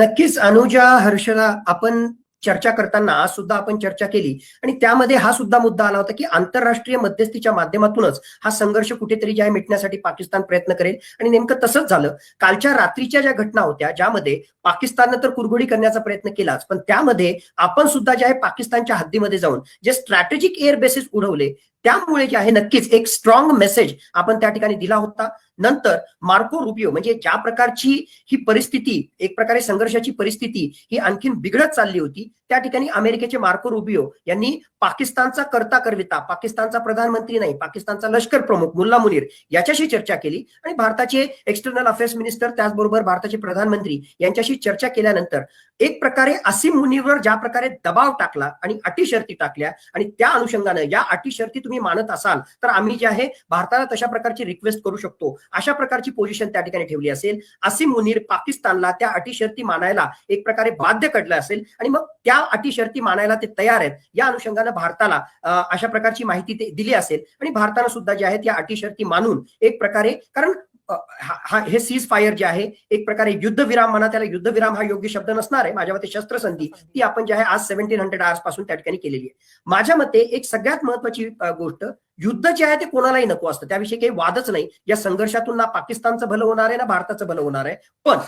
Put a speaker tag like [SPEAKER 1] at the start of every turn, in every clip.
[SPEAKER 1] नक्कीच अनुजा हर्षला आपण चर्चा करताना आज सुद्धा आपण चर्चा केली. आणि त्यामध्ये हा सुद्धा मुद्दा आला होता की आंतरराष्ट्रीय मध्यस्थीच्या माध्यमातूनच हा संघर्ष कुठेतरी जे आहे मिटण्यासाठी पाकिस्तान प्रयत्न करेल. आणि नेमकं तसंच झालं. कालच्या रात्रीच्या ज्या घटना होत्या ज्यामध्ये पाकिस्ताननं तर कुरघोडी करण्याचा प्रयत्न केलाच पण त्यामध्ये आपण सुद्धा जे आहे पाकिस्तानच्या हद्दीमध्ये जाऊन जे स्ट्रॅटेजिक एअर बेसिस उडवले त्यामुळे जे आहे नक्कीच एक स्ट्रॉंग मेसेज आपण त्या ठिकाणी दिला होता. नंतर मार्को रुबिओ म्हणजे ज्या प्रकारची ही परिस्थिती एक प्रकारे संघर्षाची परिस्थिती ही आणखीन बिघडत चालली होती त्या ठिकाणी अमेरिकेचे मार्को रुबिओ यांनी पाकिस्तानचा करता करविता पाकिस्तानचा प्रधानमंत्री नाही पाकिस्तानचा लष्कर प्रमुख मुल्ला मुनीर याच्याशी चर्चा केली आणि भारताचे एक्सटर्नल अफेअर्स मिनिस्टर त्याचबरोबर भारताचे प्रधानमंत्री यांच्याशी चर्चा केल्यानंतर एक प्रकारे असीम मुनीरवर ज्या प्रकारे दबाव टाकला आणि अटी शर्ती टाकल्या आणि त्या अनुषंगानं या अटी शर्ती तुम्ही मानत असाल तर आम्ही जे आहे भारताला तशा प्रकारची रिक्वेस्ट करू शकतो. अशा प्रकारची पोझिशन त्या ठिकाणी ठेवली असेल. असीम मुनीर पाकिस्तानला त्या अटी शर्ती मानायला एक प्रकारे बाध्य कडलं असेल. आणि मग त्या अटी शर्ती मानायला ते तयार आहेत. या अनुषंगानं भारताला अशा प्रकारची माहिती ते दिली असेल. आणि भारताला सुद्धा जे आहेत या अटी शर्ती मानून एक प्रकारे कारण हा हे सीज फायर जे आहे एक प्रकारे युद्धविराम म्हणा त्याला युद्धविराम हा योग्य शब्द नसणार आहे. माझ्या मते शस्त्रसंधी ती आपण जे आहे आज सेव्हन्टीन हंड्रेड आवर्सपासून त्या ठिकाणी केलेली आहे. माझ्या मते एक सगळ्यात महत्वाची गोष्ट युद्ध जे आहे ते कोणालाही नको असतं. त्याविषयी काही वादच नाही. या संघर्षातून ना पाकिस्तानचं भलं होणार आहे ना भारताचं भलं होणार आहे. पण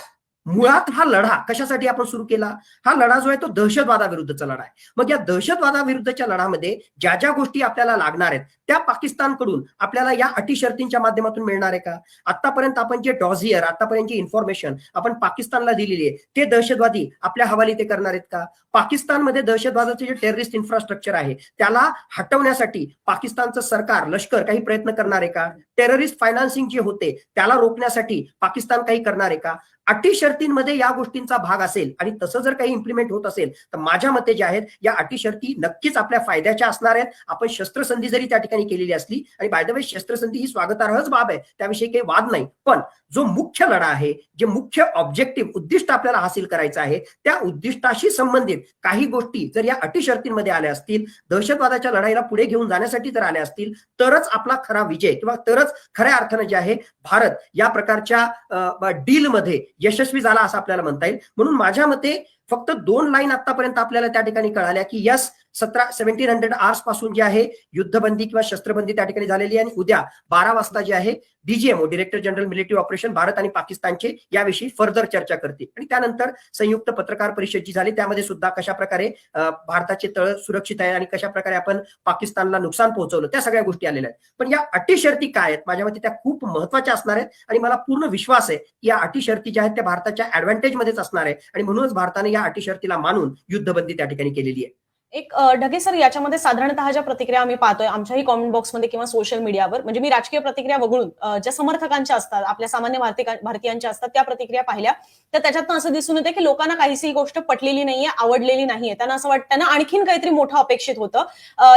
[SPEAKER 1] मुळात हा लढा कशासाठी आपण सुरू केला? हा लढा जो आहे तो दहशतवादाविरुद्धचा लढा आहे. मग या दहशतवादाविरुद्धच्या लढामध्ये ज्या ज्या गोष्टी आपल्याला लागणार आहेत त्या पाकिस्तानकडून आपल्याला या अटी शर्तींच्या माध्यमातून मिळणार आहे का? आतापर्यंत आपण जे डॉझियर आतापर्यंत जी इन्फॉर्मेशन आपण पाकिस्तानला दिलेली आहे ते दहशतवादी आपल्या हवाली ते करणार आहेत का? पाकिस्तानमध्ये दहशतवादाचे जे टेररिस्ट इन्फ्रास्ट्रक्चर आहे त्याला हटवण्यासाठी पाकिस्तानचं सरकार लष्कर काही प्रयत्न करणार आहे का? टेररिस्ट फायनान्सिंग जे होते त्याला रोखण्यासाठी पाकिस्तान काही करणार आहे का? अटी शर्तींमध्ये या गोष्टींचा भाग असेल आणि तसं जर काही इम्प्लिमेंट होत असेल तर माझ्या मते जे आहेत या अटी शर्ती नक्कीच आपल्या फायद्याच्या असणार आहेत. आपण शस्त्रसंधी जरी त्या ठिकाणी केलेली असली आणि बाय द वे शस्त्रसंधी ही स्वागतार्हच बाब आहे. त्याविषयी काही वाद नाही. पण जो मुख्य लढा आहे जे मुख्य ऑब्जेक्टिव्ह उद्दिष्ट आपल्याला हासिल करायचं आहे त्या उद्दिष्टाशी संबंधित काही गोष्टी जर या अटी शर्तींमध्ये आल्या असतील दहशतवादाच्या लढाईला पुढे घेऊन जाण्यासाठी जर आल्या असतील तरच आपला खरा विजय किंवा तरच खऱ्या अर्थानं जे आहे भारत या प्रकारच्या डीलमध्ये यशस्वी झाला असं आपल्याला म्हणता येईल. म्हणून माझ्या मते फक्त दोन लाईन आतापर्यंत आपल्याला त्या ठिकाणी कळाल्या की यस सतरा सेव्हन्टीन हंड्रेड आर्सपासून जे आहे युद्धबंदी किंवा शस्त्रबंदी त्या ठिकाणी झालेली आहे आणि उद्या बारा वाजता जे आहे DGMO director general military operation Bharat आणि पाकिस्तानचे याविषयी फर्दर चर्चा करते आणि त्यानंतर संयुक्त पत्रकार परिषद जी झाली त्यामध्ये सुद्धा कशा प्रकारे भारताचे तळ सुरक्षित आहे आणि कशा प्रकारे आपण पाकिस्तानला नुकसान पोहोचवलं त्या सगळ्या गोष्टी आलेल्या आहेत. पण या अटी शर्ती काय आहेत? माझ्या मते त्या खूप महत्त्वाच्या असणार आहेत आणि मला पूर्ण विश्वास आहे की या अटी शर्ती ज्या आहेत त्या भारताच्या ऍडव्हान्टेजमध्येच असणार आहे. आणि म्हणूनच भारताने या अटी शर्तीला मानून युद्धबंदी त्या ठिकाणी केलेली आहे.
[SPEAKER 2] एक ढगे सर याच्यामध्ये साधारणतः ज्या प्रतिक्रिया आम्ही पाहतोय आमच्याही कॉमेंट बॉक्समध्ये किंवा सोशल मीडियावर म्हणजे मी राजकीय प्रतिक्रिया वगळून ज्या समर्थकांच्या असतात आपल्या सामान्य भारतीयांच्या असतात त्या प्रतिक्रिया पाहिल्या तर त्याच्यातनं असं दिसून येतं की लोकांना काहीशी ही गोष्ट पटलेली नाहीये आवडलेली नाहीये. त्यांना असं वाटतं ना आणखीन काहीतरी मोठं अपेक्षित होतं.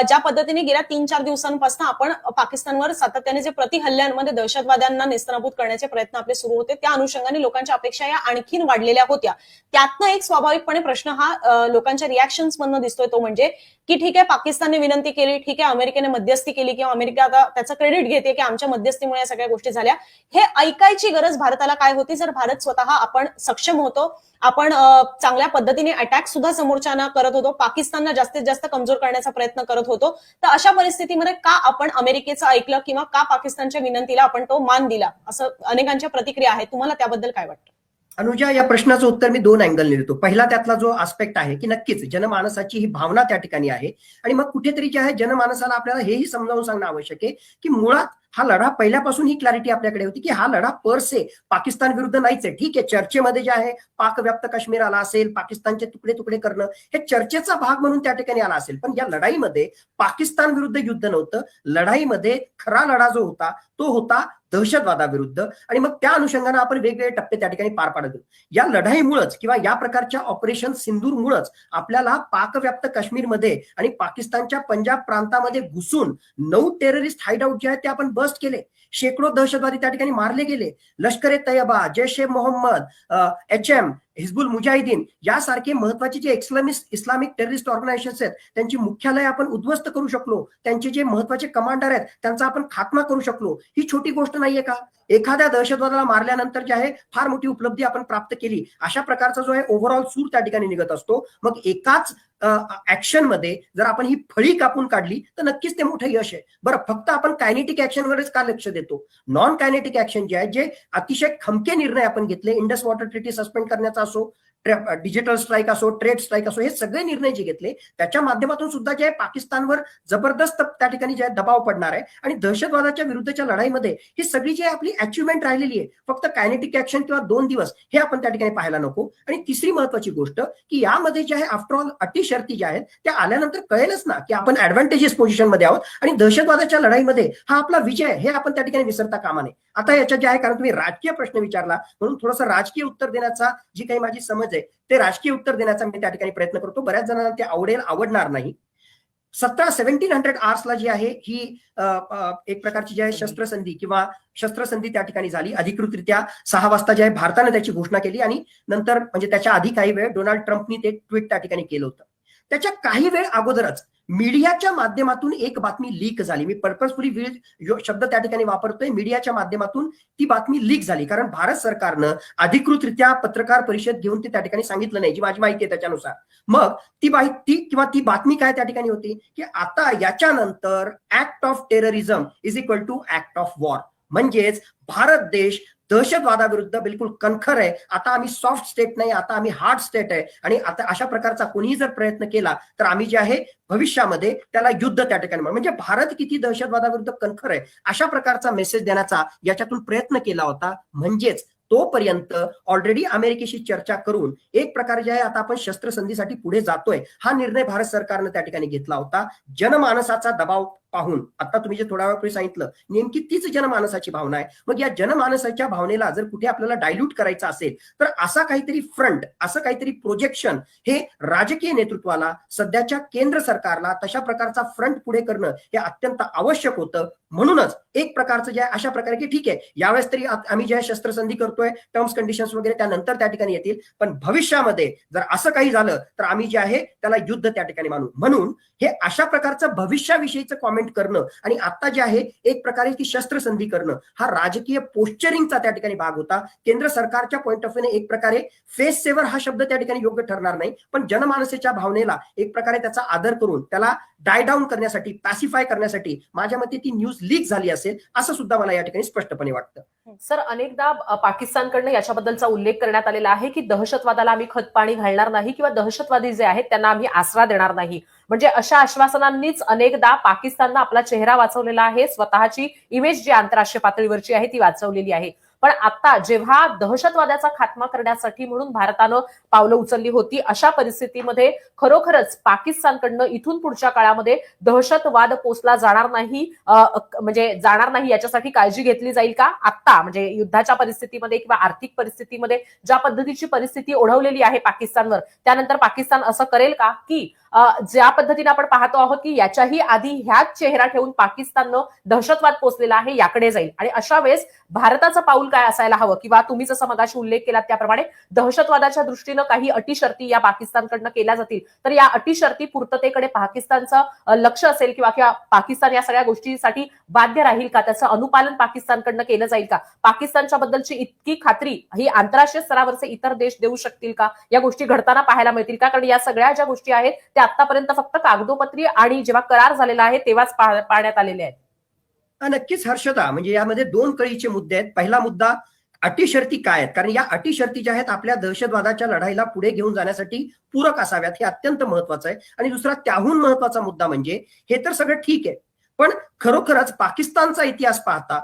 [SPEAKER 2] ज्या पद्धतीने गेल्या तीन चार दिवसांपासून आपण पाकिस्तानवर सातत्याने जे प्रतिहल्ल्यांमध्ये दहशतवाद्यांना नेस्तनाबूत करण्याचे प्रयत्न आपले सुरू होते त्या अनुषंगाने लोकांच्या अपेक्षा या आणखीन वाढलेल्या होत्या. त्यातनं एक स्वाभाविकपणे प्रश्न हा लोकांच्या रिॲक्शन्स मधनं दिसतोय तो म्हणजे की ठीक आहे पाकिस्तानने विनंती केली ठीक आहे अमेरिकेने मध्यस्थी केली किंवा अमेरिका आता त्याचं क्रेडिट घेते की आमच्या मध्यस्थीमुळे या सगळ्या गोष्टी झाल्या. हे ऐकायची गरज भारताला काय होती? जर भारत स्वतः आपण सक्षम होतो आपण चांगल्या पद्धतीने अटॅक सुद्धा समोरच्यांना करत होतो पाकिस्तानला जास्तीत जास्त कमजोर करण्याचा प्रयत्न करत होतो तर अशा परिस्थितीमध्ये का आपण अमेरिकेचं ऐकलं किंवा का पाकिस्तानच्या विनंतीला आपण तो मान दिला? असं अनेकांच्या प्रतिक्रिया आहेत. तुम्हाला त्याबद्दल काय वाटतं?
[SPEAKER 1] अनुजा या प्रश्नाचं उत्तर मी दोन अँगलने देतो. पहिला त्यातला जो आस्पेक्ट आहे की नक्कीच जनमानसाची ही भावना त्या ठिकाणी आहे. आणि मग कुठेतरी जे आहे जनमानसाला आपल्याला हेही समजावून सांगणं आवश्यक आहे की मुळात हा लढा पहिल्यापासून ही क्लॅरिटी आपल्याकडे होती की हा लढा पर से पाकिस्तान विरुद्ध नाहीच आहे. ठीक आहे चर्चेमध्ये जे आहे पाकव्याप्त काश्मीर आला असेल पाकिस्तानचे तुकडे तुकडे करणं हे चर्चेचा भाग म्हणून त्या ठिकाणी आला असेल. पण या लढाईमध्ये पाकिस्तान विरुद्ध युद्ध नव्हतं. लढाईमध्ये खरा लढा जो होता तो होता दहशतवादाविरुद्ध. आणि मग त्या अनुषंगाने आपण वेगवेगळे टप्पे त्या ठिकाणी पार पाडत या लढाईमुळेच किंवा या प्रकारच्या ऑपरेशन सिंदूरमुळेच आपल्याला पाकव्याप्त काश्मीरमध्ये आणि पाकिस्तानच्या पंजाब प्रांतामध्ये घुसून नऊ टेररिस्ट हाईडआउट जे आहेत ते आपण बस्ट केले. शेकडो दहशतवादी त्या ठिकाणी मारले गेले. लष्कर ए तयबा जैश ए मोहम्मद एच एम हिजबुल मुजाहिदीन यासारखे महत्त्वाचे जे इस्लामिस्ट इस्लामिक टेररिस्ट ऑर्गनायझेशन आहेत त्यांची मुख्यालय आपण उद्ध्वस्त करू शकलो त्यांचे जे महत्त्वाचे कमांडर आहेत त्यांचा आपण खात्मा करू शकलो. ही छोटी गोष्ट नाहीये का? एखाद्या दहशतवादाला मारल्यानंतर जे आहे फार मोठी उपलब्धी आपण प्राप्त केली. अशा प्रकारचा जो आहे ओव्हरऑल सूर त्या ठिकाणी निघत असतो. मग एकाच ऍक्शनमध्ये जर आपण ही फळी कापून काढली तर नक्कीच ते मोठं यश आहे. बरं फक्त आपण कायनेटिक ऍक्शनवरच का लक्ष देतो? नॉन कायनेटिक ऍक्शन जे आहे जे अतिशय खमके निर्णय आपण घेतले इंडस वॉटर ट्रिटी सस्पेंड करण्याचा असो डिजिटल स्ट्राईक असो ट्रेड स्ट्राईक असो हे सगळे निर्णय जे घेतले त्याच्या माध्यमातून सुद्धा जे आहे पाकिस्तानवर जबरदस्त त्या ठिकाणी जे आहे दबाव पडणार आहे. आणि दहशतवादाच्या विरुद्धच्या लढाईमध्ये ही सगळी जी आपली अचिव्हमेंट राहिलेली आहे फक्त कायनेटिक ऍक्शन किंवा दोन दिवस हे आपण त्या ठिकाणी पाहायला नको. आणि तिसरी महत्वाची गोष्ट की यामध्ये जे आहे आफ्टर ऑल अटी शर्ती ज्या आहेत त्या आल्यानंतर कळेलच ना की आपण ऍडव्हान्टेजेस पोझिशनमध्ये आहोत. आणि दहशतवादाच्या लढाईमध्ये हा आपला विजय हे आपण त्या ठिकाणी विसरता कामा नये. आता याच्यात जे आहे कारण तुम्ही राजकीय प्रश्न विचारला म्हणून थोडंसं राजकीय उत्तर देण्याचा जी काही माझी समज आहे. ते राजकीय उत्तर देण्याचा मी त्या ठिकाणी प्रयत्न करतो. बऱ्याच जणांना ते आवडेल आवडणार नाही. सतरा सेव्हन्टीन हंड्रेड आर्सला जी आहे ही एक प्रकारची जी आहे शस्त्रसंधी किंवा शस्त्रसंधी त्या ठिकाणी झाली. अधिकृतरित्या सहा वाजता जे आहे भारताने त्याची घोषणा केली आणि नंतर म्हणजे त्याच्या आधी काही वेळ डोनाल्ड ट्रम्पनी ते ट्विट त्या ठिकाणी केलं होतं. त्याच्या काही वेळ अगोदरच मीडियाच्या माध्यमातून एक बातमी लीक झाली. मी पर्पजफुली शब्द त्या ठिकाणी वापरतोय. मीडियाच्या माध्यमातून ती बातमी लीक झाली. कारण भारत सरकारनं अधिकृतरित्या पत्रकार परिषद घेऊन ते त्या ठिकाणी सांगितलं नाही जी माझी माहिती आहे त्याच्यानुसार. मग ती माहिती किंवा ती बातमी काय त्या ठिकाणी होती? की आता याच्यानंतर act of terrorism is equal to act of war म्हणजेच भारत देश दहशतवादाविरुद्ध बिलकुल कणखर आहे. आता आम्ही सॉफ्ट स्टेट नाही आता आम्ही हार्ड स्टेट आहे. आणि आता अशा प्रकारचा कोणीही जर प्रयत्न केला तर आम्ही जे आहे भविष्यामध्ये त्याला युद्ध त्या ठिकाणी म्हणजे भारत किती दहशतवादाविरुद्ध कणखर आहे अशा प्रकारचा मेसेज देण्याचा याच्यातून प्रयत्न केला होता. म्हणजेच तोपर्यंत ऑलरेडी अमेरिकेशी चर्चा करून एक प्रकारे जे आहे आता आपण शस्त्रसंधीसाठी पुढे जातोय. हा निर्णय भारत सरकारनं त्या ठिकाणी घेतला होता. जनमानसाचा दबाव पाहून. आता तुम्ही जे थोडा वेळ सांगितलं नेमकी तीच जनमानसाची भावना आहे. मग या जनमानसाच्या भावनेला जर कुठे आपल्याला डायल्यूट करायचं असेल तर असा काहीतरी फ्रंट असं काहीतरी प्रोजेक्शन हे राजकीय नेतृत्वाला सध्याच्या केंद्र सरकारला तशा प्रकारचा फ्रंट पुढे करणं हे अत्यंत आवश्यक होतं. म्हणूनच एक प्रकारचं जे आहे अशा प्रकारे की ठीक आहे यावेळेस तरी आम्ही जे शस्त्रसंधी करतोय टर्म्स कंडिशन्स वगैरे त्यानंतर त्या ठिकाणी येतील. पण भविष्यामध्ये जर असं काही झालं तर आम्ही जे आहे त्याला युद्ध त्या ठिकाणी मानू. म्हणून हे अशा प्रकारचं भविष्याविषयीचं कॉमेंट करणं आणि आता जे आहे एक प्रकारे ती शस्त्रसंधी करणं. हा राजकीय पोस्चरिंगचा त्या ठिकाणी भाग होता. केंद्र सरकारच्या पॉईंट ऑफ व्ह्यूने एक प्रकारे फेस सेवर हा शब्द त्या ठिकाणी योग्य ठरणार नाही. पण जनमानसेच्या भावनेला एक प्रकारे त्याचा आदर करून त्याला डाय डाऊन करण्यासाठी पॅसिफाय करण्यासाठी माझ्या मते ती न्यूज लीक झाली असेल असं सुद्धा मला या ठिकाणी स्पष्टपणे वाटतं.
[SPEAKER 3] सर अनेकदा पाकिस्तानकडनं याच्याबद्दलचा उल्लेख करण्यात आलेला आहे की दहशतवादाला आम्ही खतपाणी घालणार नाही किंवा दहशतवादी जे आहेत त्यांना आम्ही आसरा देणार नाही. म्हणजे अशा आश्वासनांनीच अनेकदा पाकिस्ताननं आपला चेहरा वाचवलेला आहे. स्वतःची इमेज जी आंतरराष्ट्रीय पातळीवरची आहे ती वाचवलेली आहे. पण आता जेव्हा दहशतवादाचा खात्मा करण्यासाठी म्हणून भारतानं पावलं उचलली होती अशा परिस्थितीमध्ये खरोखरच पाकिस्तानकडनं इथून पुढच्या काळामध्ये दहशतवाद पोचला जाणार नाही म्हणजे जाणार नाही याच्यासाठी काळजी घेतली जाईल का? आत्ता म्हणजे युद्धाच्या परिस्थितीमध्ये किंवा आर्थिक परिस्थितीमध्ये ज्या पद्धतीची परिस्थिती ओढवलेली आहे पाकिस्तानवर त्यानंतर पाकिस्तान असं करेल का? की ज्या पद्धतीने आपण पाहतो आहोत की याच्याही आधी ह्याच चेहरा ठेवून पाकिस्ताननं दहशतवाद पोचलेला आहे याकडे जाईल. आणि अशा वेळेस भारताचं पाऊल काय असायला हवं? किंवा तुम्ही जसं मगाशी उल्लेख केला त्याप्रमाणे दहशतवादाच्या दृष्टीनं काही अटी शर्ती या पाकिस्तानकडनं केल्या जातील. तर या अटी शर्ती पूर्ततेकडे पाकिस्तानचं लक्ष असेल किंवा किंवा पाकिस्तान या सगळ्या गोष्टीसाठी बाध्य राहील का? त्याचं अनुपालन पाकिस्तानकडनं केलं जाईल का? पाकिस्तानच्या बद्दलची इतकी खात्री ही आंतरराष्ट्रीय स्तरावरचे इतर देश देऊ शकतील का? या गोष्टी घडताना पाहायला मिळतील का? कारण या सगळ्या ज्या गोष्टी आहेत त्या म्हणजे आतापर्यंत फक्त कागदोपत्री आणि जेव्हा करार झालेला आहे तेव्हाच पाळण्यात पाहण्यात आलेले आहेत.
[SPEAKER 1] नक्कीच हर्षदा. म्हणजे यामध्ये दोन कळीचे मुद्दे आहेत. पहिला मुद्दा अटी शर्ती काय आहेत? कारण या अटी शर्ती ज्या आहेत आपल्या दहशतवादाच्या लढाईला पुढे घेऊन जाण्यासाठी पूरक असाव्यात हे अत्यंत महत्वाचं आहे. आणि दुसरा त्याहून महत्त्वाचा मुद्दा म्हणजे हे तर सगळं ठीक आहे. पण खरोखरच पाकिस्तानचा इतिहास पाहता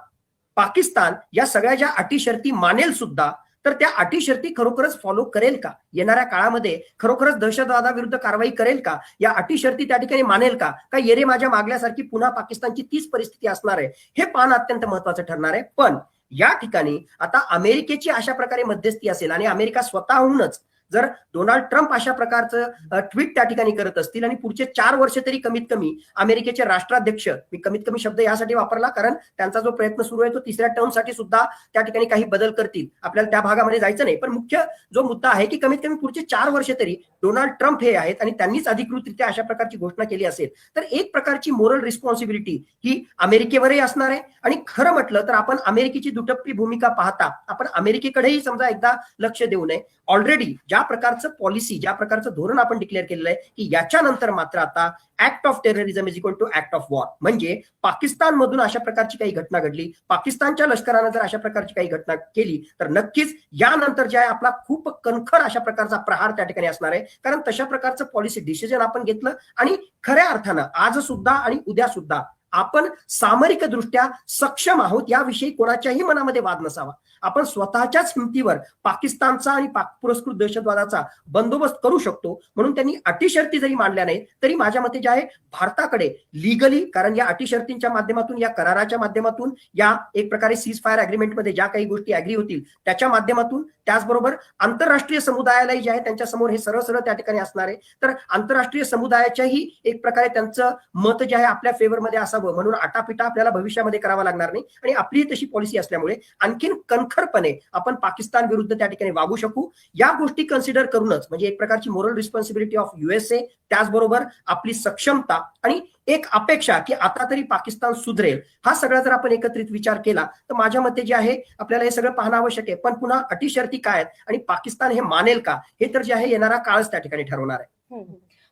[SPEAKER 1] पाकिस्तान या सगळ्या ज्या अटी शर्ती मानेल सुद्धा तर त्या अटी शर्ती खरोखरच फॉलो करेल का? येणाऱ्या काळामध्ये खरोखरच दहशतवादाविरुद्ध कारवाई करेल का? या अटी शर्ती त्या ठिकाणी मानेल का? का येरे माझ्या मागल्यासारखी पुन्हा पाकिस्तानची तीच परिस्थिती असणार आहे? हे पाहणं अत्यंत महत्वाचं ठरणार आहे. पण या ठिकाणी आता अमेरिकेची अशा प्रकारे मध्यस्थी असेल आणि अमेरिका स्वतःहूनच जर डोनाल्ड ट्रम्प अशा प्रकारचं ट्विट त्या ठिकाणी करत असतील आणि पुढचे चार वर्ष तरी कमीत कमी अमेरिकेचे राष्ट्राध्यक्ष मी कमीत कमी शब्द यासाठी वापरला कारण त्यांचा जो प्रयत्न सुरू आहे तो तिसऱ्या टर्मसाठी सुद्धा त्या ठिकाणी काही बदल करतील. आपल्याला त्या भागामध्ये जायचं नाही. पण मुख्य जो मुद्दा आहे की कमीत कमी पुढचे चार वर्ष तरी डोनाल्ड ट्रम्प हे आहेत आणि त्यांनीच अधिकृतरित्या अशा प्रकारची घोषणा केली असेल तर एक प्रकारची मोरल रिस्पॉन्सिबिलिटी ही अमेरिकेवरही असणार आहे. आणि खरं म्हटलं तर आपण अमेरिकेची दुटप्पी भूमिका पाहता आपण अमेरिकेकडेही समजा एकदा लक्ष देऊ नये. ऑलरेडी ज्या प्रकारचं पॉलिसी ज्या प्रकारचं धोरण आपण डिक्लेअर केलेलं आहे की याच्यानंतर मात्र आता act of terrorism is equal to act of war म्हणजे पाकिस्तानमधून अशा प्रकारची काही घटना घडली पाकिस्तानच्या लष्करानं जर अशा प्रकारची काही घटना केली तर नक्कीच यानंतर जे आहे आपला खूप कणखर अशा प्रकारचा प्रहार त्या ठिकाणी असणार आहे. कारण तशा प्रकारचं पॉलिसी डिसिजन आपण घेतलं आणि खऱ्या अर्थानं आज सुद्धा आणि उद्या सुद्धा आपण सामरिक दृष्ट्या सक्षम आहोत याविषयी कोणाच्याही मनामध्ये वाद नसावा. आपण स्वतःच्याच हिमतीवर पाकिस्तानचा आणि पाक पुरस्कृत दहशतवादाचा बंदोबस्त करू शकतो. म्हणून त्यांनी अटी शर्ती जरी मांडल्या नाही तरी माझ्या मते जे आहे भारताकडे लिगली कारण या अटी शर्तींच्या माध्यमातून या कराराच्या माध्यमातून या एक प्रकारे सीज फायर अग्रीमेंटमध्ये ज्या काही गोष्टी अग्री होतील त्याच्या माध्यमातून त्याचबरोबर आंतरराष्ट्रीय समुदायालाही जे आहे त्यांच्यासमोर हे सरळ सरळ त्या ठिकाणी असणार आहे. तर आंतरराष्ट्रीय समुदायाच्याही एक प्रकारे त्यांचं मत जे आहे आपल्या फेवरमध्ये असावं म्हणून आटापिटा आपल्याला भविष्यामध्ये करावा लागणार नाही. आणि आपली तशी पॉलिसी असल्यामुळे आणखीन कणखरपणे आपण पाकिस्तान विरुद्ध त्या ठिकाणी वागू शकू. या गोष्टी कन्सिडर करूनच म्हणजे एक प्रकारची मोरल रिस्पॉन्सिबिलिटी ऑफ युएसए त्याचबरोबर आपली सक्षमता आणि एक अपेक्षा की आता तरी पाकिस्तान सुधरेल हा सगळा जर आपण एकत्रित विचार केला तर माझ्या मते जे आहे आपल्याला हे सगळं पाहणं आवश्यक आहे. पण पुन्हा अटी शर्ती काय आहेत आणि पाकिस्तान हे मानेल का हे तर जे आहे येणारा काळच त्या ठिकाणी ठरवणार आहे.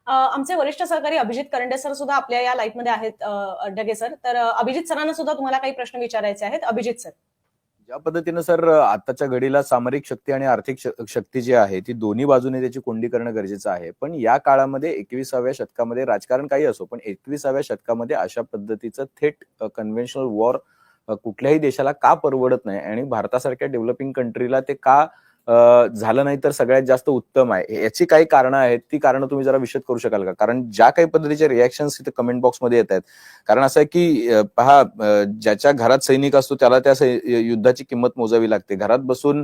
[SPEAKER 2] आमचे वरिष्ठ सहकारी अभिजित करंडे सर सुद्धा आपल्या या लाईफमध्ये आहेत डगे सर. तर अभिजित सरांना सुद्धा तुम्हाला काही प्रश्न विचारायचे आहेत? अभिजित सर.
[SPEAKER 4] ज्या पद्धतीनं सर आताच्या घडीला सामरिक शक्ती आणि आर्थिक श- शक्ती जी आहे ती दोन्ही बाजूने त्याची कोंडी करणं गरजेचं आहे. पण या काळामध्ये एकविसाव्या शतकामध्ये राजकारण काही असो पण एकविसाव्या शतकामध्ये अशा पद्धतीचं थेट कन्व्हेन्शनल वॉर कुठल्याही देशाला का परवडत नाही आणि भारतासारख्या डेव्हलपिंग कंट्रीला ते का झालं नाही तर सगळ्यात जास्त उत्तम आहे. याची काही कारणं आहेत ती कारणं तुम्ही जरा विशद करू शकाल का? कारण ज्या काही पद्धतीचे रिॲक्शन्स इथे कमेंट बॉक्समध्ये येत आहेत कारण असं आहे की पहा ज्याच्या घरात सैनिक असतो त्याला त्या युद्धाची किंमत मोजावी लागते. घरात बसून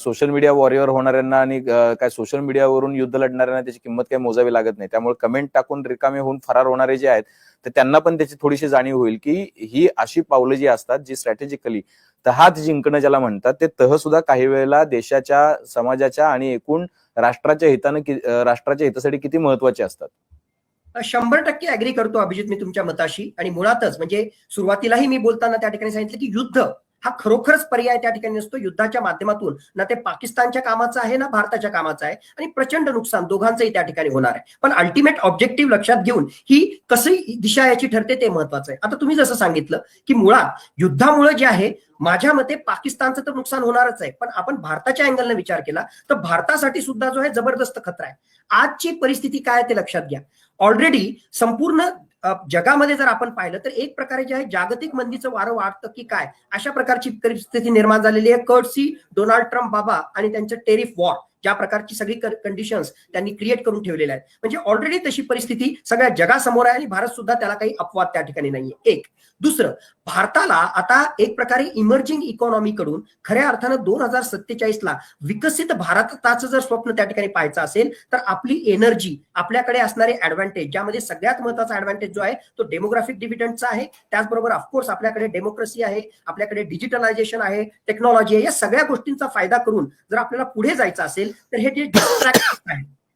[SPEAKER 4] सोशल मीडिया वॉरियर होणाऱ्यांना आणि काय सोशल मीडियावरून युद्ध लढणाऱ्यांना त्याची किंमत काही मोजावी लागत नाही. त्यामुळे कमेंट टाकून रिकामे होऊन फरार होणारे जे आहेत तर त्यांना पण त्याची थोडीशी जाणीव होईल की ही अशी पावलं जी असतात जी स्ट्रॅटेजिकली तहात जिंकणं ज्याला म्हणतात ते तह सुद्धा काही वेळेला देशाच्या समाजाच्या आणि एकूण राष्ट्राच्या हितानं राष्ट्राच्या हितासाठी किती महत्त्वाचे असतात?
[SPEAKER 1] शंभर टक्के अग्री करतो अभिजित मी तुमच्या मताशी. आणि मुळातच म्हणजे सुरुवातीलाही मी बोलताना त्या ठिकाणी सांगितलं की युद्ध हा खरोखरच पर्याय त्या ठिकाणी नसतो. युद्धाच्या माध्यमातून. ना ते पाकिस्तानच्या कामाचं आहे ना भारताच्या कामाचं आहे. आणि प्रचंड नुकसान दोघांचंही त्या ठिकाणी होणार आहे. पण अल्टिमेट ऑब्जेक्टिव्ह लक्षात घेऊन ही कशी दिशा याची ठरते ते महत्वाचं आहे. आता तुम्ही जसं सांगितलं की मुळात युद्धामुळे जे आहे माझ्या मते पाकिस्तानचं तर नुकसान होणारच आहे. पण आपण भारताच्या अँगलने विचार केला तर भारतासाठी सुद्धा जो आहे जबरदस्त खतरा आहे. आजची परिस्थिती काय आहे ते लक्षात घ्या. ऑलरेडी संपूर्ण जगामध्ये जर आपण पाहिलं तर एक प्रकारे जे आहे जागतिक मंदीचं वारं वाढतं की काय? अशा प्रकारची परिस्थिती निर्माण झालेली आहे. कर्टसी डोनाल्ड ट्रम्प बाबा आणि त्यांचं टेरिफ वॉर. ज्या प्रकारची सगळी कंडिशन्स त्यांनी क्रिएट करून ठेवलेल्या आहेत. म्हणजे ऑलरेडी तशी परिस्थिती सगळ्या जगासमोर आहे आणि भारत सुद्धा त्याला काही अपवाद त्या ठिकाणी नाहीये. एक. दुसरं भारताला आता एक प्रकारे इमर्जिंग इकॉनॉमी कडून खऱ्या अर्थानं दोन हजार सत्तेचाळीस ला विकसित भारताचं जर स्वप्न त्या ठिकाणी पाहायचं असेल तर आपली एनर्जी आपल्याकडे असणारे ऍडव्हान्टेज ज्यामध्ये सगळ्यात महत्त्वाचा ऍडव्हान्टेज जो आहे तो डेमोग्राफिक डिव्हिडंडचा आहे. त्याचबरोबर ऑफकोर्स आपल्याकडे डेमोक्रेसी आहे आपल्याकडे डिजिटलायझेशन आहे टेक्नॉलॉजी आहे या सगळ्या गोष्टींचा फायदा करून जर आपल्याला पुढे जायचं असेल तर हे जे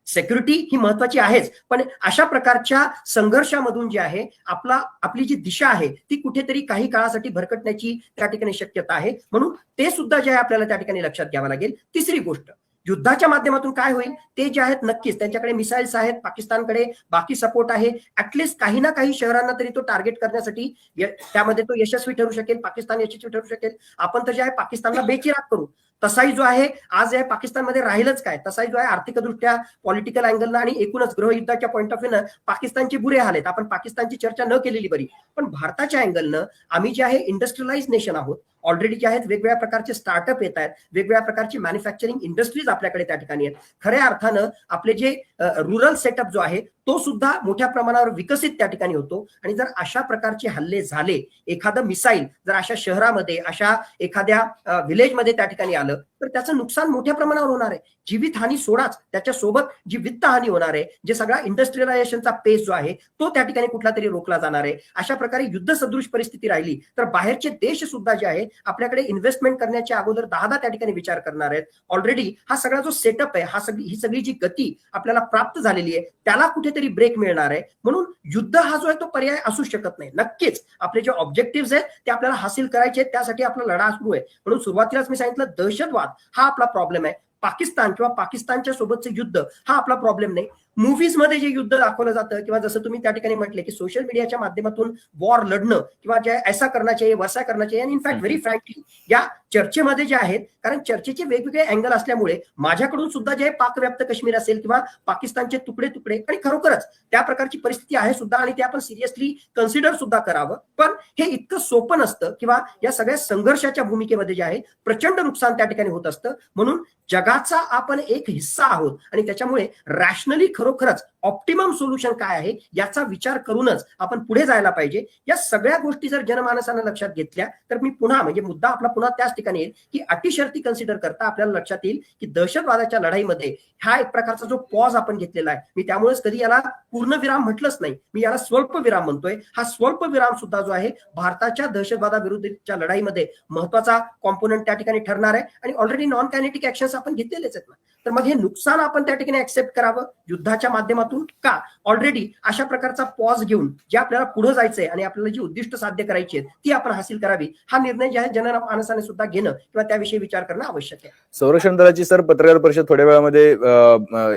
[SPEAKER 1] सेक्युरिटी ही महत्वाची आहेच. पण अशा प्रकारच्या संघर्षामधून जे आहे आपला आपली जी दिशा आहे ती कुठेतरी काही काळासाठी भरकटण्याची त्या ठिकाणी शक्यता आहे. म्हणून ते सुद्धा जे आहे आपल्याला त्या ठिकाणी लक्षात घ्यावं लागेल. तिसरी गोष्ट युद्धाच्या माध्यमातून काय होईल? ते जे आहेत नक्कीच त्यांच्याकडे मिसाईल्स आहेत पाकिस्तानकडे बाकी सपोर्ट आहे. ऍटलिस्ट काही ना काही शहरांना तरी तो टार्गेट करण्यासाठी त्यामध्ये तो यशस्वी ठरू शकेल पाकिस्तान यशस्वी ठरू शकेल. आपण तर जे आहे पाकिस्तानला बेचिराग करू. तसाही जो आहे आज या पाकिस्तानमध्ये राहीलच काय? तसाही जो आहे आर्थिकदृष्ट्या पॉलिटिकल अँगलनं आणि एकूणच गृहयुद्धाच्या पॉईंट ऑफ व्ह्यूनं पाकिस्तानचे बुरे हाल आहेत आपण पाकिस्तानची चर्चा न केलेली बरी. पण भारताच्या अँगलनं आम्ही जे आहे इंडस्ट्रियलाइज नेशन आहोत. ऑलरेडी जे आहेत वेगवेगळ्या प्रकारचे स्टार्टअप येत आहेत. वेगवेगळ्या प्रकारची मॅन्युफॅक्चरिंग इंडस्ट्रीज आपल्याकडे त्या ठिकाणी आहेत. खऱ्या अर्थानं आपले जे रुरल सेटअप जो आहे तो सुद्धा मोठ्या प्रमाणावर विकसित त्या ठिकाणी होतो. आणि जर अशा प्रकारचे हल्ले झाले एखादं मिसाईल जर अशा शहरामध्ये अशा एखाद्या विलेजमध्ये त्या ठिकाणी आलं तर त्याचं नुकसान मोठ्या प्रमाणावर होणार आहे. जीवितहानी सोडाच त्याच्यासोबत जी वित्तहानी होणार आहे जे सगळा इंडस्ट्रियलायझेशनचा पेस जो आहे तो त्या ठिकाणी कुठला तरी रोखला जाणार आहे. अशा प्रकारे युद्ध सदृश परिस्थिती राहिली तर बाहेरचे देश सुद्धा जे आहे आपल्याकडे इन्व्हेस्टमेंट करण्याच्या अगोदर दहा दहा त्या ठिकाणी विचार करणार आहेत. ऑलरेडी हा सगळा जो सेटअप आहे हा सगळी ही सगळी जी गती आपल्याला प्राप्त झालेली आहे त्याला कुठे कुठेतरी ब्रेक मिळणार आहे. म्हणून युद्ध हा जो आहे तो पर्याय असू शकत नाही. नक्कीच आपले जे ऑब्जेक्टिव्ह आहेत ते आपल्याला हासिल करायचे आहेत त्यासाठी आपला लढा सुरू आहे. म्हणून सुरुवातीलाच मी सांगितलं दहशतवाद हा आपला प्रॉब्लेम आहे. पाकिस्तान किंवा पाकिस्तानच्या सोबतचे युद्ध हा आपला प्रॉब्लेम नाही. मूव्हीजमध्ये जे युद्ध दाखवलं जातं किंवा जसं तुम्ही त्या ठिकाणी म्हटले की सोशल मीडियाच्या माध्यमातून वॉर लढणं किंवा जे ऐसा चाहिए वसा चाहिए आणि इनफॅक्ट व्हेरी फ्रँकली या चर्चेमध्ये जे आहेत कारण चर्चेचे वेगवेगळे अँगल असल्यामुळे माझ्याकडून सुद्धा जे पाकव्याप्त काश्मीर असेल किंवा पाकिस्तानचे तुकडे तुकडे आणि खरोखरच त्या प्रकारची परिस्थिती आहे सुद्धा आणि ते आपण सिरियसली कन्सिडर सुद्धा करावं. पण हे इतकं सोपं नसतं किंवा या सगळ्या संघर्षाच्या भूमिकेमध्ये जे आहे प्रचंड नुकसान त्या ठिकाणी होत असतं. म्हणून जगाचा आपण एक हिस्सा आहोत आणि त्याच्यामुळे रॅशनली खरोखरच ऑप्टिमम सोल्युशन काय आहे याचा विचार करूनच आपण पुढे जायला पाहिजे. या सगळ्या गोष्टी जर जनमानसानं लक्षात घेतल्या तर मी पुन्हा म्हणजे मुद्दा आपला पुन्हा त्याच ठिकाणी येईल की अटी शर्ती कन्सिडर करता आपल्याला लक्षात येईल की दहशतवादाच्या लढाईमध्ये हा एक प्रकारचा जो पॉज आपण घेतलेला आहे मी त्यामुळेच कधी याला पूर्णविराम म्हटलंच नाही. मी याला स्वल्प विराम म्हणतोय. हा स्वल्प विराम सुद्धा जो आहे भारताच्या दहशतवादाविरुद्धच्या लढाईमध्ये महत्त्वाचा कॉम्पोनंट त्या ठिकाणी ठरणार आहे. आणि ऑलरेडी नॉन कायनेटिक ऍक्शन्स आपण घेतलेलेच आहेत ना. तर मग हे नुकसान आपण त्या ठिकाणी ऍक्सेप्ट करावं? युद्धाच्या माध्यमातून? का? ऑलरेडी अशा प्रकारचा पॉज घेऊन जे आपल्याला पुढे जायचंय आणि आपल्याला जी उद्दिष्ट साध्य करायची आहेत ती आपण हासिल करावी. हा निर्णय जे आहे जनमानसाने सुद्धा घेणं किंवा त्याविषयी विचार करणं आवश्यक आहे.
[SPEAKER 4] संरक्षण दलाची सर पत्रकार परिषद थोड्या वेळामध्ये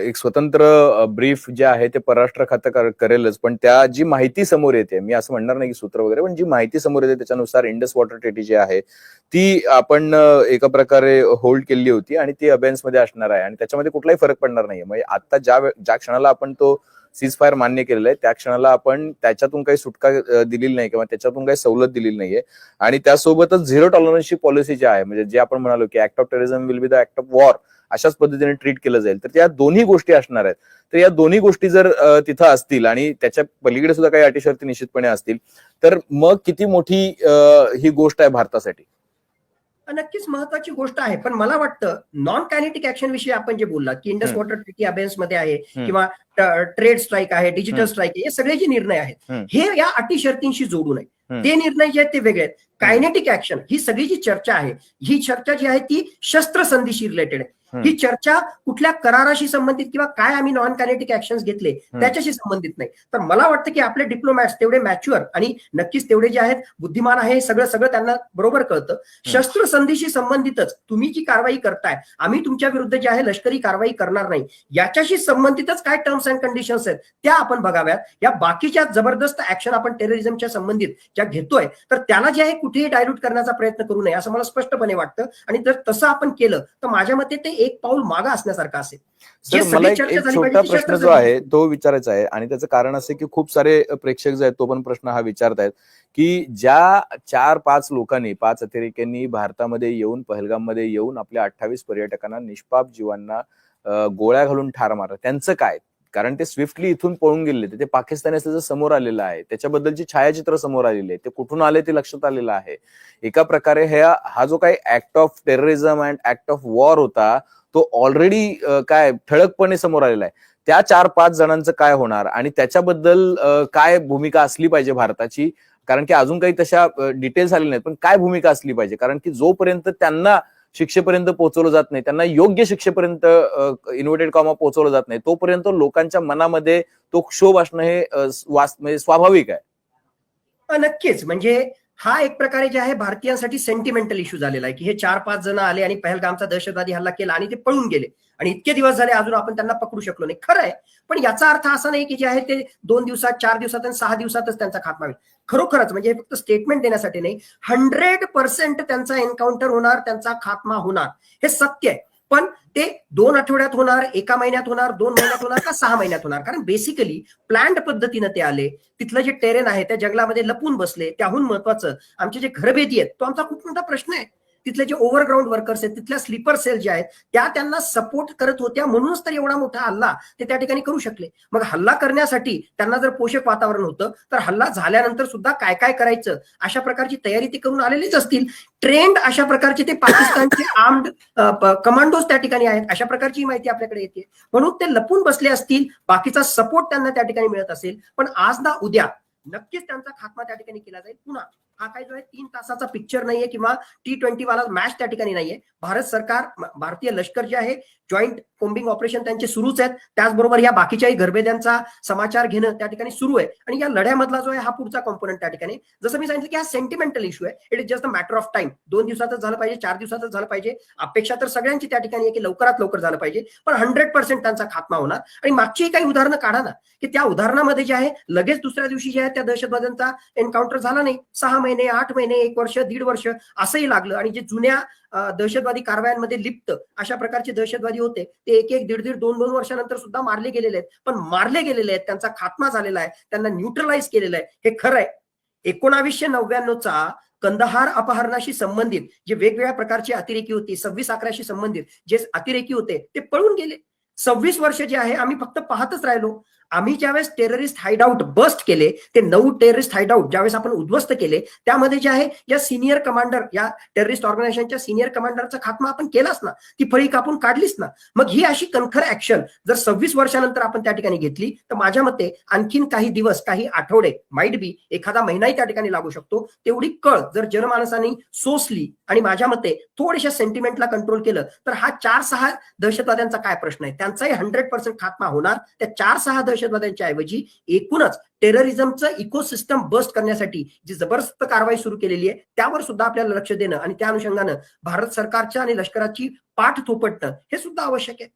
[SPEAKER 4] एक स्वतंत्र ब्रीफ जे आहे ते परराष्ट्र खातं करेलच. पण त्या जी माहिती समोर येते मी असं म्हणणार नाही की सूत्र वगैरे पण जी माहिती समोर येते त्याच्यानुसार इंडस वॉटर ट्रेटी जी आहे ती आपण एका प्रकारे होल्ड केली होती आणि ती अबेन्समध्ये असणार आहे. आणि त्याच्यामध्ये कुठलाही फरक पडणार नाहीये. म्हणजे आता ज्या ज्या क्षणाला आपण तो सीज फायर मान्य केलेला आहे त्या क्षणाला आपण त्याच्यातून काही सुटका दिलेली नाही किंवा त्याच्यातून काही सवलत दिलेली नाहीये. आणि त्यासोबतच झिरो टॉलरन्सची पॉलिसी जी आहे म्हणजे जे आपण म्हणालो की act of terrorism will be the act of war अशाच पद्धतीने ट्रीट केलं जाईल. तर त्या दोन्ही गोष्टी असणार आहेत. तर या दोन्ही गोष्टी जर तिथं असतील आणि त्याच्या पलीकडे सुद्धा काही अटी शर्ती निश्चितपणे असतील तर मग किती मोठी ही गोष्ट आहे भारतासाठी?
[SPEAKER 1] नक्कीच महत्वाची गोष्ट आहे पण मला वाटतं नॉन कायनेटिक ऍक्शन विषयी आपण जे बोललात की इंडस. वॉटर ट्रिटी अबेन्समध्ये आहे. किंवा ट्रेड स्ट्राईक आहे डिजिटल. स्ट्राईक आहे हे सगळे जे निर्णय आहेत. हे या अटी शर्तींशी आहे
[SPEAKER 4] हम्म.
[SPEAKER 1] ते निर्णय जे आहेत ते वेगळे आहेत कायनेटिक ऍक्शन ही सगळी जी चर्चा आहे ही चर्चा जी आहे ती शस्त्रसंधीशी रिलेटेड आहे. ही. चर्चा कुठल्या कराराशी संबंधित किंवा काय आम्ही नॉन कायनेटिक ऍक्शन घेतले त्याच्याशी संबंधित नाही. तर मला वाटतं की आपले डिप्लोमॅट्स तेवढे मॅच्युअर आणि नक्कीच तेवढे जे आहेत बुद्धिमान आहे सगळं सगळं त्यांना बरोबर कळतं. शस्त्रसंधीशी संबंधितच तुम्ही जी कारवाई करताय आम्ही तुमच्या विरुद्ध जे आहे लष्करी कारवाई करणार नाही. याच्याशी संबंधितच काय टर्म्स अँड कंडिशन्स आहेत त्या आपण बघाव्यात. या बाकीच्या जबरदस्त ऍक्शन आपण टेररिझमच्या संबंधित ज्या घेतोय तर त्याला जे आहे कुठेही डायल्यूट करण्याचा प्रयत्न करू नये असं मला स्पष्टपणे वाटतं. आणि जर तसं आपण केलं तर माझ्या मते ते एक पाऊल मागं असण्यासारखं असेल
[SPEAKER 4] मला एक छोटा प्रश्न जो. आहे तो विचारायचा आहे आणि त्याचं कारण असं की खूप सारे प्रेक्षक जे आहेत तो पण प्रश्न हा विचारतायत की ज्या चार पाच लोकांनी पाच अतिरेक्यांनी भारतामध्ये येऊन पहलगाममध्ये येऊन आपल्या अठ्ठावीस पर्यटकांना निष्पाप जीवांना गोळ्या घालून ठार मारलं त्यांचं काय कारण ते स्विफ्टली इथून पळून गेले ते पाकिस्तानी असल्याचं समोर आलेलं आहे त्याच्याबद्दलची छायाचित्र समोर आलेली आहे. ते कुठून आले ते लक्षात आलेलं आहे. एका प्रकारे ह्या हा जो काही act of terrorism and act of war होता तो ऑलरेडी काय ठळकपणे समोर आलेला आहे. त्या चार पाच जणांचं काय होणार आणि त्याच्याबद्दल काय भूमिका असली पाहिजे भारताची? कारण की अजून काही तशा डिटेल्स आलेल्या नाहीत. पण काय भूमिका असली पाहिजे? कारण की जोपर्यंत त्यांना शिक्षेपर्यंत पोहोचवलं जात नाही. त्यांना योग्य शिक्षेपर्यंत इन्व्हर्टेड कॉमा पोहोचवलं जात नाही. तोपर्यंत लोकांच्या मनामध्ये तो क्षोभ असणं हे म्हणजे स्वाभाविक आहे.
[SPEAKER 1] नक्कीच. म्हणजे हा एक प्रकारे जे आहे भारतीयांसाठी सेंटिमेंटल इश्यू झालेला आहे की हे चार पाच जण आले आणि पहलगामचा दहशतवादी हल्ला केला आणि ते पळून गेले. आणि इतके दिवस झाले अजून आपण त्यांना पकडू शकलो नाही. खरं आहे. पण याचा अर्थ असा नाही की जे आहे ते दोन दिवसात चार दिवसात आणि सहा दिवसातच त्यांचा खात्मा होईल. खरोखरच म्हणजे फक्त स्टेटमेंट देण्यासाठी नाही हंड्रेड पर्सेंट त्यांचा एन्काउंटर होणार त्यांचा खात्मा होणार. हे सत्य आहे. पण ते दोन आठवड्यात होणार एका महिन्यात होणार दोन महिन्यात होणार का सहा महिन्यात होणार? कारण बेसिकली प्लॅन्ड पद्धतीनं ते आले. तिथलं जे टेरेन आहे त्या जंगलामध्ये लपून बसले. त्याहून महत्वाचं आमचे जे घरभेदी आहेत तो आमचा खूप मोठा प्रश्न आहे. तिथले जे ओव्हरग्राऊंड वर्कर्स आहेत तिथल्या स्लीपर सेल ज्या आहेत त्या त्यांना सपोर्ट करत होत्या म्हणूनच तर एवढा मोठा हल्ला ते त्या ठिकाणी करू शकले. मग हल्ला करण्यासाठी त्यांना जर पोषक वातावरण होतं तर हल्ला झाल्यानंतर सुद्धा काय काय करायचं? अशा प्रकारची तयारी ते करून आलेलीच असतील. ट्रेंड अशा प्रकारचे ते पाकिस्तानचे आर्म्ड कमांडोज त्या ठिकाणी आहेत. अशा प्रकारची माहिती आपल्याकडे येते. म्हणून ते लपून बसले असतील बाकीचा सपोर्ट त्यांना त्या ठिकाणी मिळत असेल. पण आज ना उद्या नक्कीच त्यांचा खात्मा त्या ठिकाणी केला जाईल पुन्हा. हा काय जो आहे तीन तासाचा पिक्चर नाहीये किंवा टी ट्वेंटी वाला मॅच त्या ठिकाणी नाहीये. भारत सरकार भारतीय लष्कर जे आहे जॉईंट कोम्बिंग ऑपरेशन त्यांचे सुरूच आहेत. त्याचबरोबर या बाकीच्याही गरबेद्यांचा समाचार घेणं त्या ठिकाणी सुरू आहे. आणि या लढ्यामधला जो आहे हा पुढचा कॉम्पोनंट त्या ठिकाणी. जसं मी सांगितलं की हा सेंटिमेंटल इश्यू आहे. It is just a matter of time दोन दिवसातच झालं पाहिजे चार दिवसातच झालं पाहिजे. अपेक्षा तर सगळ्यांची त्या ठिकाणी आहे की लवकरात लवकर झालं पाहिजे. पण हंड्रेड पर्सेंट त्यांचा खात्मा होणार. आणि मागची काही उदाहरणं काढा ना. की त्या उदाहरणामध्ये जे आहे लगेच दुसऱ्या दिवशी जे आहे त्या दहशतवाद्यांचा एन्काउंटर झाला नाही. सहा महिने आठ महिने एक वर्ष दीड वर्ष असंही लागलं. आणि जे जुन्या दहशतवादी कारवायांमध्ये लिप्त अशा प्रकारचे दहशतवादी होते ते एक एक दीड दीड दोन दोन वर्षानंतर सुद्धा मारले गेलेले आहेत. पण मारले गेलेले आहेत त्यांचा खात्मा झालेला आहे त्यांना न्यूट्रलाइज केलेलं आहे. हे खरं आहे. एकोणावीसशे नव्याण्णवचा कंदहार अपहरणाशी संबंधित जे वेगवेगळ्या प्रकारची अतिरेकी होती सव्वीस अकराशी संबंधित जे अतिरेकी होते ते पळून गेले. सव्वीस वर्ष जे आहे आम्ही फक्त पाहतच राहिलो. आम्ही ज्यावेळेस टेररिस्ट हाईडआउट बस्ट केले ते नऊ टेररिस्ट हाईडआउट ज्यावेळेस आपण उद्ध्वस्त केले त्यामध्ये जे आहे या सिनियर कमांडर या टेररिस्ट ऑर्गनायझेशनच्या सिनियर कमांडरचा खात्मा आपण केलाच ना. ती फळी कापून काढलीच ना. मग ही अशी कणखर ऍक्शन जर सव्वीस वर्षानंतर आपण त्या ठिकाणी घेतली तर माझ्या मते आणखीन काही दिवस काही आठवडे माइट बी एखादा महिनाही त्या ठिकाणी लागू शकतो. तेवढी कळ जर जनमानसाने सोसली आणि माझ्या मते थोड्याशा सेंटिमेंटला कंट्रोल केलं तर हा चार सहा दहशतवाद्यांचा काय प्रश्न आहे? त्यांचाही हंड्रेड पर्सेंट खात्मा होणार. त्या चार सहा दहशतवाद्यांच्या ऐवजी एकूणच टेररिझमचं इकोसिस्टम बस्ट करण्यासाठी जी जबरदस्त कारवाई सुरू केलेली आहे त्यावर सुद्धा आपल्याला लक्ष देणं आणि त्या अनुषंगानं भारत सरकारच्या आणि लष्कराची पाठ थोपटणं हे सुद्धा आवश्यक आहे.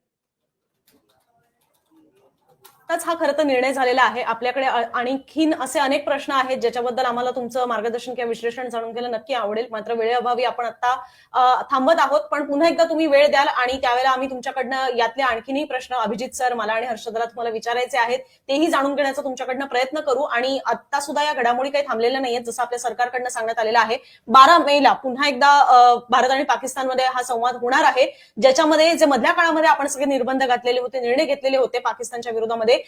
[SPEAKER 2] आताच हा खरं तर निर्णय झालेला आहे. आपल्याकडे आणखीन असे अनेक प्रश्न आहेत ज्याच्याबद्दल आम्हाला तुमचं मार्गदर्शन किंवा विश्लेषण जाणून घ्यायला नक्की आवडेल. मात्र वेळेअभावी आपण आता थांबत आहोत. पण पुन्हा एकदा तुम्ही वेळ द्याल आणि त्यावेळेला आम्ही तुमच्याकडनं यातले आणखीनही प्रश्न अभिजित सर मला आणि हर्षदला तुम्हाला विचारायचे आहेत. तेही जाणून घेण्याचा तुमच्याकडनं प्रयत्न करू. आणि आता सुद्धा या घडामोडी काही थांबलेल्या नाहीयेत जसं आपल्या सरकारकडनं सांगण्यात आलेलं आहे. बारा मेला पुन्हा एकदा भारत आणि पाकिस्तानमध्ये हा संवाद होणार आहे. ज्याच्यामध्ये जे मधल्या काळामध्ये आपण सगळे निर्बंध घातलेले होते निर्णय घेतलेले होते पाकिस्तानच्या विरोधामध्ये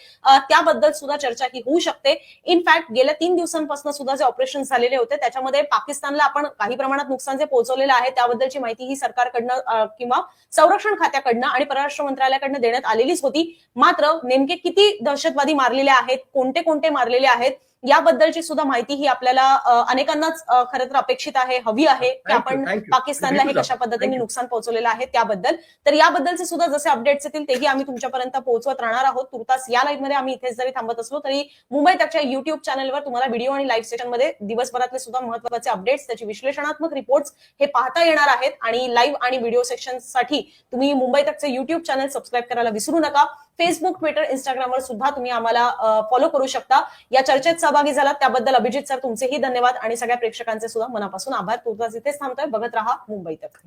[SPEAKER 2] त्याबद्दल सुद्धा चर्चा ही होऊ शकते. इनफॅक्ट गेल्या तीन दिवसांपासून सुद्धा जे ऑपरेशन झालेले होते त्याच्यामध्ये पाकिस्तानला आपण काही प्रमाणात नुकसान जे पोहोचवलेलं आहे त्याबद्दलची माहिती ही सरकारकडनं किंवा संरक्षण खात्याकडनं आणि परराष्ट्र मंत्रालयाकडनं देण्यात आलेलीच होती. मात्र नेमके किती दहशतवादी मारलेले आहेत कोणते कोणते मारलेले आहेत याबद्दलची सुद्धा माहिती ही आपल्याला अनेकांनाच खरं तर अपेक्षित आहे हवी आहे की आपण. पाकिस्तानला हे कशा. पद्धतीने. नुकसान पोहोचवलेलं आहे त्याबद्दल तर याबद्दलचे सुद्धा जसे अपडेट्स येतील तेही आम्ही तुमच्यापर्यंत पोहोचवत राहणार आहोत तुर्तास या लाईव्हमध्ये आम्ही इथेच जरी थांबत असलो तरी मुंबई तकच्या युट्यूब चॅनलवर तुम्हाला व्हिडिओ आणि लाईव्ह सेशनमध्ये दिवसभरातले सुद्धा महत्त्वाचे अपडेट्स त्याचे विश्लेषणात्मक रिपोर्ट्स हे पाहता येणार आहेत आणि लाईव्ह आणि व्हिडिओ सेक्शनसाठी तुम्ही मुंबई तकचे युट्यूब चॅनल सबस्क्राईब करायला विसरू नका फेसबुक ट्विटर इंस्टाग्रामवर सुद्धा तुम्ही आम्हाला फॉलो करू शकता. या चर्चेत सहभागी झालात त्याबद्दल अभिजित सर तुमचेही धन्यवाद आणि सगळ्या प्रेक्षकांचे सुद्धा मनापासून आभार. तुर्तास इथेच थांबतोय. बघत राहा मुंबई तक.